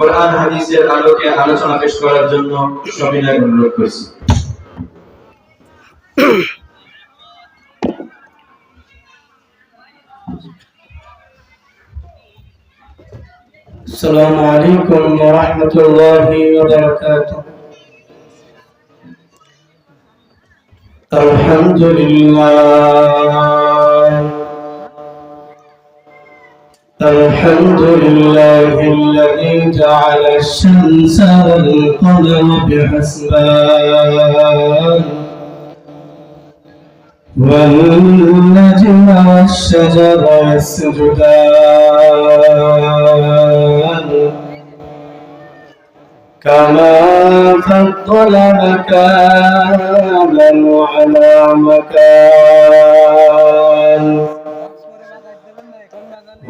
কোরআন হাদিসের আলোকে আলোচনা পেশ করার জন্য সবিনয় অনুরোধ করছি السلام عليكم ورحمة الله وبركاته الحمد لله الحمد لله الذي جعل الشمس والقمر بحسبان والنجم والشجر يسجدان كما فضل مكانا على مكان.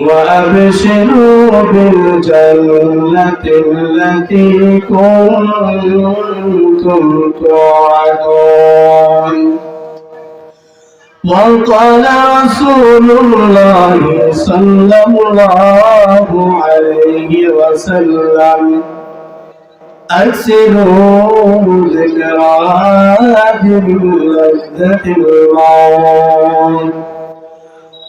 وأبشروا بالجنة التي كنتم توعدون. وقال رسول الله صلى الله عليه وسلم أكسروا ذكرى بلذة الموت.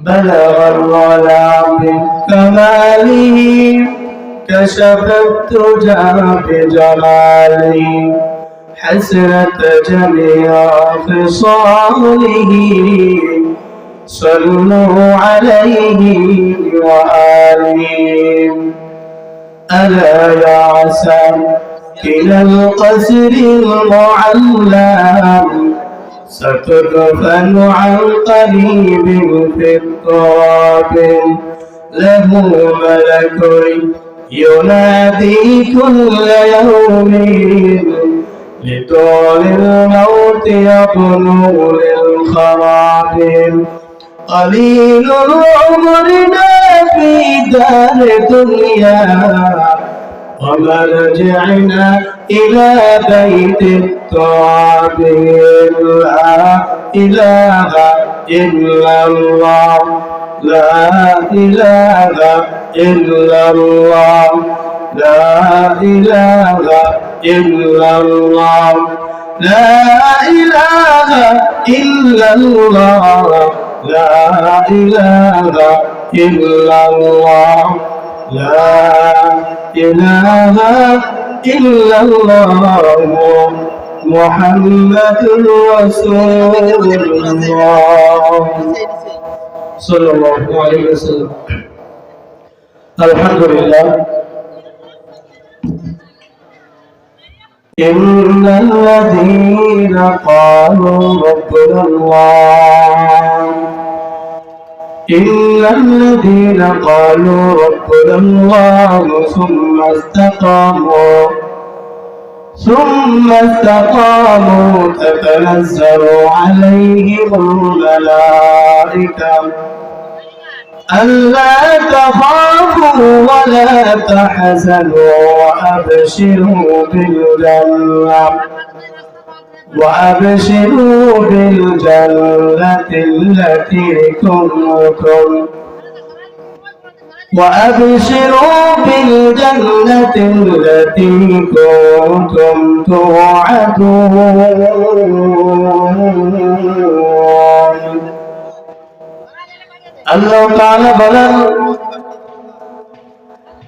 بلغ العلا بكماله كشف الدجى بجماله حسنت جميع خصاله. صلوا عليه وآله. ألا يا عسى إلى القصر المعلم. ستدفن عن قريب في التراب له ملك ينادي كل يوم لطول الموت يطلو للخراب. قليل عمرنا في دار دنيا ومرجعنا إلى بيت التراب لا إله إلا الله. لا إله إلا الله. لا إله إلا الله. لا إله إلا الله. لا إله إلا الله. لا إله إلا الله محمد رسول الله. صلى الله عليه وسلم. الحمد لله. إن الذين قالوا ربنا الله إن الذين قالوا ربنا الله ثم استقاموا ثم استقاموا تتنزل عليهم الملائكة ألا تخافوا ولا تحزنوا وأبشروا بالجنة وأبشروا بالجنة التي كنتم وأبشروا بالجنة التي كنتم توعدون আল্লাহ তাআলা বলেন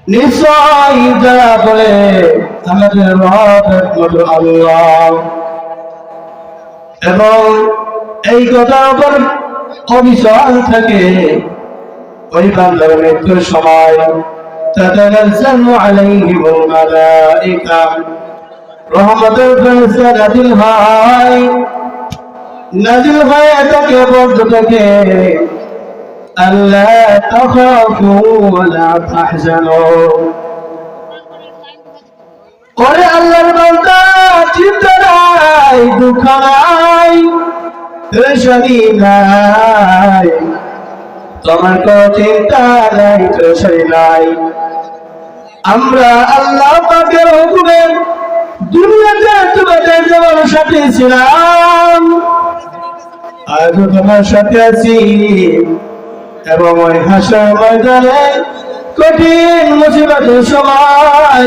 নিশ্চয় যারা বলে আমাদের রব একমাত্র আল্লাহ এবং এই কথার উপর অবিশ্বাস থাকে ওই বান্দার মৃত্যুর সময় تتنزل عليهم الملائكة রহমতের ফেরেশতা নাজিল হয় নাজিল হয়ে থাকে বলতে থাকে ألا تخافوا ولا تحزنوا ওরে আল্লাহর বান্দা চিন্তা নাই, দুঃখ নাই তোমার কোনো চিন্তা নাই নাই। আমরা আল্লাহ পাকের হুকুমে দুনিয়াতে তোমাদের তোমার সাথে ছিলাম আজও তোমার সাথে আছি, এবং ওই হাসার ময়দানে কঠিন মুসিবতের সময়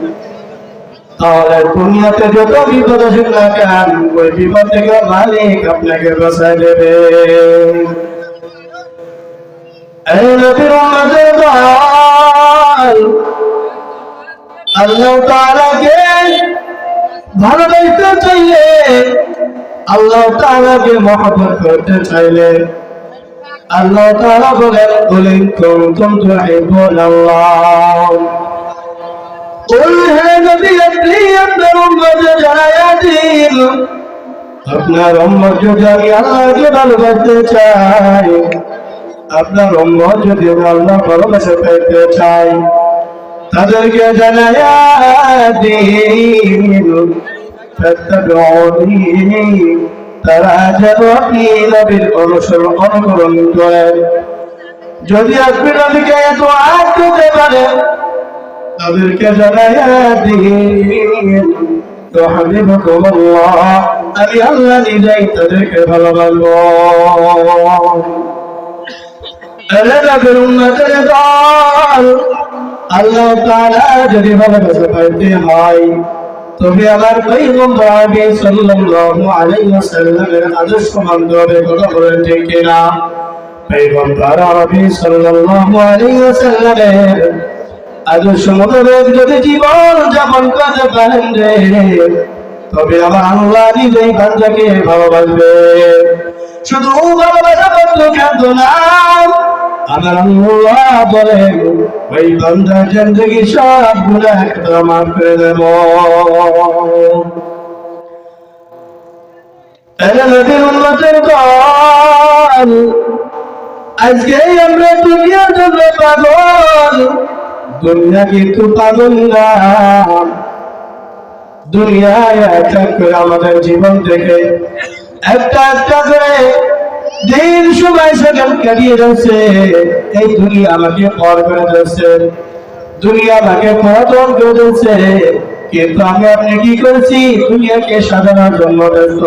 তাহলে দুনিয়াতে যত বিপদ আসুক না কেন, ওই বিপদ থেকে মালিক আপনাকে বাঁচাই দেবে। আল্লাহ বলেন বলেন, কুনতুম তুহিব্বুন আল্লাহ আপনার উম্মত যদি আমি আল্লাহকে ভালোবাসতে চাই, আপনার উম্মত যদি আমি আল্লাহ ভালোবাসা পেতে চাই, তাদেরকে জানায়া তারা যেন নবীর অনুসরণ অনুকরণ করেন যদি আপনি নবীকে এত আজ দিতে পারেন তাদেরকে জানাইয়া দিন। তো হাবিবকুম আল্লাহ আমি আল্লাহ নিজেই তাদেরকে ভালোবাসবো। নবীর উম্মতের দল, আল্লাহ তাআলা যদি ভালোবাসা পাইতে হয়, তবে আমার পৈগম্বর আবি সাল্লাল্লাহু আলাইহি ওয়াসাল্লামের আদর্শ মানতে হবে, কথা বলেন ঠিক কিনা? পৈগম্বর আবি সাল্লাল্লাহু আলাইহি ওয়াসাল্লামের আদর্শ মোতাবেক যদি জীবন যাপন করতে পারেন তবে আমার আল্লাহ নিজেই বান্দাকে ভালোবাসবে। শুধু ভালোবাসা করতে খাদ্য না, আমার আল্লাহ বলেন, ওই বান্দার জিন্দগি সব গুনাহ একটা মাফ করে দেব। আজকে আমরা দুনিয়ার জন্য পাগল। দুনিয়া কিন্তু পাগল না দুনিয়ায় এক এক করে আমাদের জীবন থেকে একটা একটা করে দিন সময় সেখান কাটিয়ে যাচ্ছে। এই দুনিয়া আমাকে পর করে দিচ্ছে দুনিয়া আমাকে পতন করে দিচ্ছে কিন্তু আমি আপনি কি করছি? দুনিয়াকে সাজানোর জন্য ব্যস্ত।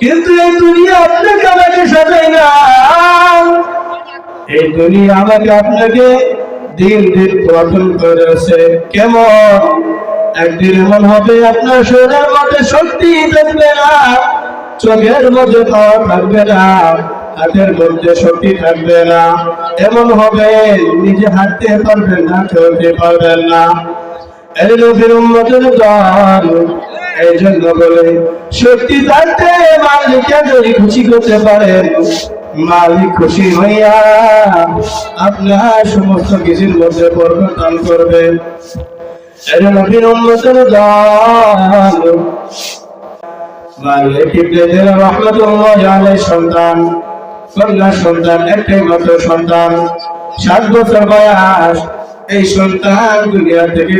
কিন্তু এই দুনিয়া আপনাকে আমাকে সাজাই না। এই দুনিয়া আমাকে আপনাকে দিন দিন পতন করেছে কেমন? একদিন এমন হবে, আপনার শরীরের মধ্যে শক্তি থাকবে না। চোখের মধ্যে পাওয়া থাকবে না, হাতের মধ্যে শক্তি থাকবে না। এমন হবে, নিজে হাঁটতে পারবেন না, চলতে পারবেন না। এই নবীর উম্মতের দল এই জন্য বলে শক্তি থাকতে মালিককে যদি খুশি করতে পারেন। মালিক খুশি হইয়া আপনার সমস্ত কিছুর মধ্যে পরিবর্তন করবেন এর নবীর সন্তান একটাই সন্তান এই সন্তান থেকে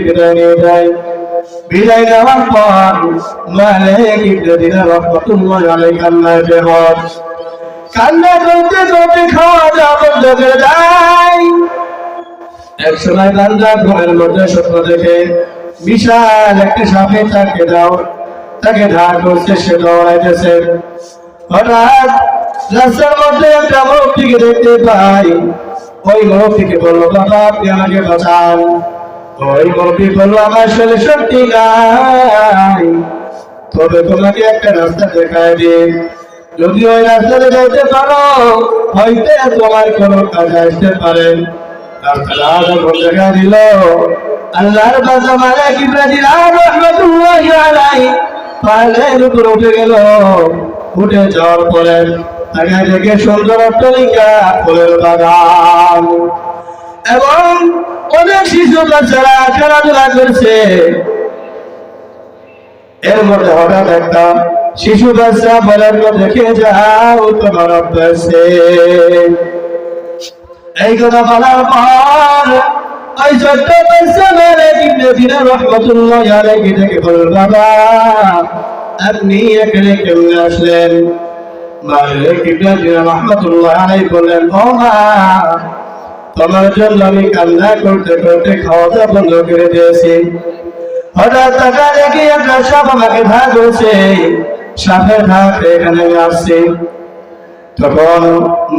বিদায় নেওয়ার পর কান্না করতে করতে খাওয়া দাওয়া বন্ধ করে দেয়। এক সময় বান্দা ঘরের মধ্যে স্বপ্ন দেখে, বিশাল একটা সাপে তাকে দাও, তাকে ধার করছে সে দৌড়াইতেছে। হঠাৎ রাস্তার মধ্যে একটা মুরব্বীকে দেখতে পাই। ওই মুরব্বীকে বলল, বাবা, আপনি আমাকে বাঁচান। ওই মুরব্বী বলল, আমার শরীরে শক্তি নাই। তবে তোমাকে একটা রাস্তা দেখায় দিন যদি ওই রাস্তাতে যাইতে পারো, হয়তো তোমার কোনো আসতে উঠে গেল। উঠে যাওয়ার পরে দেখে সুন্দর অট্টালিকা, ফুলের এবং অনেক শিশু বাচ্চারা খেলাধুলা করছে। এর মধ্যে হঠাৎ একটা শিশু বাচ্চা বলার দেখে যাও তোমার অভ্যাসে। এই কথা বলার পর ওই ছোট্ট বাচ্চা মেরে কিনে দিনে রহমতুল্লাহ আলাইহি থেকে বলল, বাবা, আপনি এখানে কেমনে আসলেন? মালিক ইব্রাহিম রহমতুল্লাহ আলাইহি বললেন, ও মা, তোমার জন্য আমি কান্না করতে করতে খাওয়া দাওয়া বন্ধ করে দিয়েছি। হঠাৎ টাকা দেখি একটা সাপ আমাকে ধা করেছে সাপের ধাপ এখানে আসছি। তখন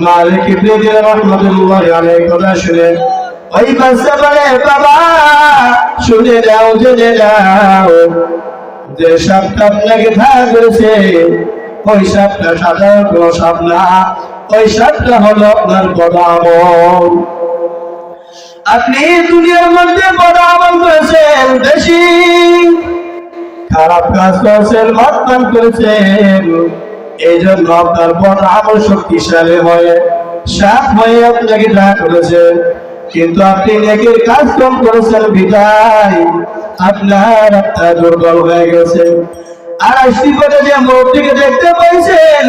মালিক ইবনে রহমতুল্লাহ আলাইহি কথা শুনে, ওই বাচ্চা বলে বাবা, শুনে যাও জেনে যাও যে সাপটা আপনাকে ধা করেছে, ওই সাপটা সাধারণ কোনো সাপ না, ওই সাপটা হলো আপনার বদামন আপনি দুনিয়ার মধ্যে বড় করেছেন, বেশি। খারাপ কাজ করেছেন মতপান করেছেন। এই জন্য আপনার বড় আমল শক্তিশালী হয়ে, সাপ হয়ে আপনাকে যা করেছেন কিন্তু আপনি নেকের কাজ কম করেছেন বিদায়। আপনার আত্মা দুর্বল হয়ে গেছে। আর আসছি করে যে মুরব্বীকে দেখতে পাইছেন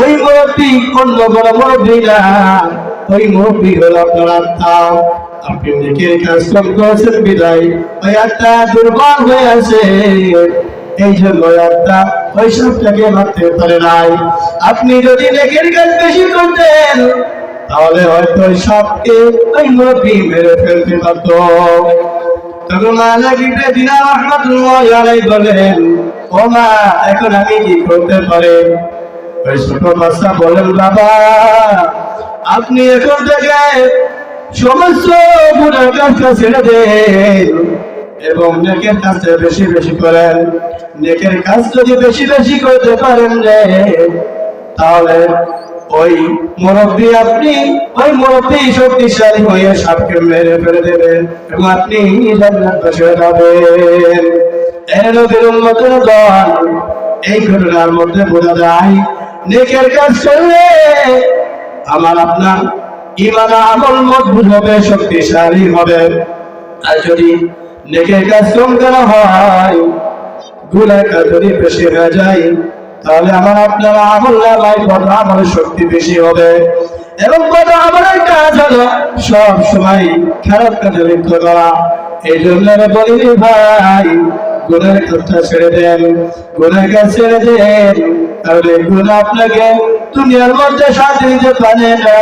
ওই মুরব্বী অন্য বড় মুরব্বী না ওই আপনি হয়ে আছে। এই আপনি যদি নেকের কাজ বেশি করতেন, তাহলে হয়তো সবকে ওই মুরব্বী মেরে ফেলতে পারত। বলেন, ও মা, এখন আমি কি করতে পারি? ছোট বাচ্চা বলেন, বাবা আপনি এখন থেকে সমস্ত গুণের কাজটা ছেড়ে দেন এবং নেকের কাজটা বেশি বেশি করেন। নেকের কাজ যদি বেশি বেশি করতে পারেন রে, তাহলে ওই মুরব্বী আপনি, ওই মুরব্বী শক্তিশালী হয়ে সাপকে মেরে ফেলে দেবেন এবং আপনি জান্নাত এর উম্মতের দল, এই ঘটনার মধ্যে বোঝা যায়, নেকের কাজ করলে আমার আপনার ইমান আমল মজবুত হবে, শক্তিশালী হবে। আর যদি নেকের কাজ কম হয় গুণের কাজ যদি বেশি হয়ে যায়, তাহলে আমার আপনার আমল নামায় কত আমলের শক্তি বেশি হবে। এবং কত আমলের কাজ হলো, সব সময় খারাপ কাজে লিপ্ত করা। এই জন্য আমি বলি ভাই গুণের কথা ছেড়ে দেন, গুণের কাজ ছেড়ে দেন। তাহলে গুণ আপনাকে দুনিয়ার মধ্যে শান্তি দিতে পারে না।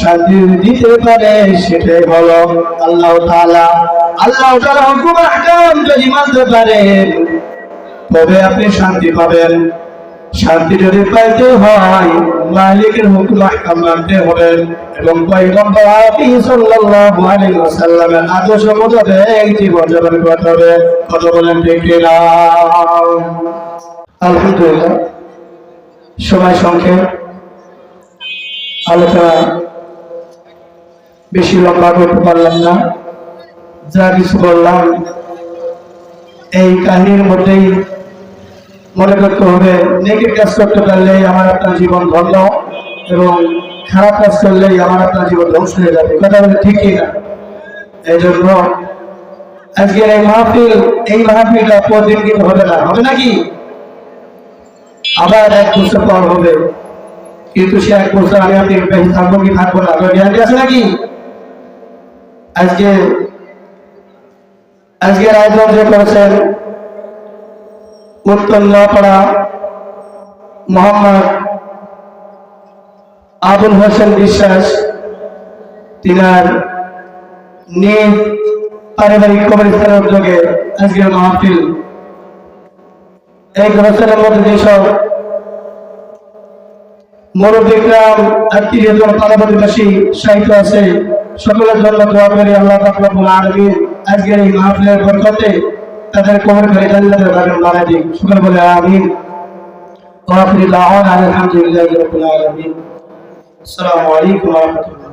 শান্তি দিতে পারে সেটাই হলো আল্লাহ তাআলা। আল্লাহ তাআলা হুকুম আহকাম যদি মানতে পারেন তবে আপনি শান্তি পাবেন। শান্তি যদি পাইতে হয় মালিকের হুকুম আহকাম মানতে হবে এবং করতে কত বলেন আলহামদুলিল্লাহ, সময় সংক্ষেপ। আলোচনা বেশি লম্বা করতে পারলাম না। যা কিছু বললাম, এই কাহিনীর মধ্যেই মনে করতে হবে নেগেটিভ কাজ করতে পারলেই আমার আপনার জীবন ধন্য এবং খারাপ কাজ করলেই আমার আপনার জীবন ধ্বংস হয়ে যাবে কথা বলে ঠিকই না এই জন্য আজকের এই মাহফিল এই মাহফিলটা প্রতিদিন কিন্তু হবে না হবে নাকি আবার এক বছর পর হবে কিন্তু সে এক বছর আমি আপনি বেশি থাকবো কি থাকবো না আপনার গ্যারান্টি আছে নাকি আজকে আজকের আয়োজন যে করেছেন নোয়াপাড়া মোহাম্মদ আবুল হোসেন বিশ্বাস, তিনার নিজ পারিবারিক কবরস্থানের উদ্যোগে আজকের মাহফিল। এই কবরস্থানের মধ্যে যেসব মুরব্বিগ্রাম আত্মীয় পার্বতীবাসী সাহিত্য আছে, সকলের জন্য দোয়া করি, আল্লাহ আজকের এই মাহফিলের বরকতে তাদের কবর করে জান্নাতের বাগান মারা দিন। সকল বলে, আমিন। ওয়া আখির দাওয়ানা আলহামদুলিল্লাহি রাব্বিল আলামিন। আসসালামু আলাইকুম ওয়া রাহমাতুল্লাহ।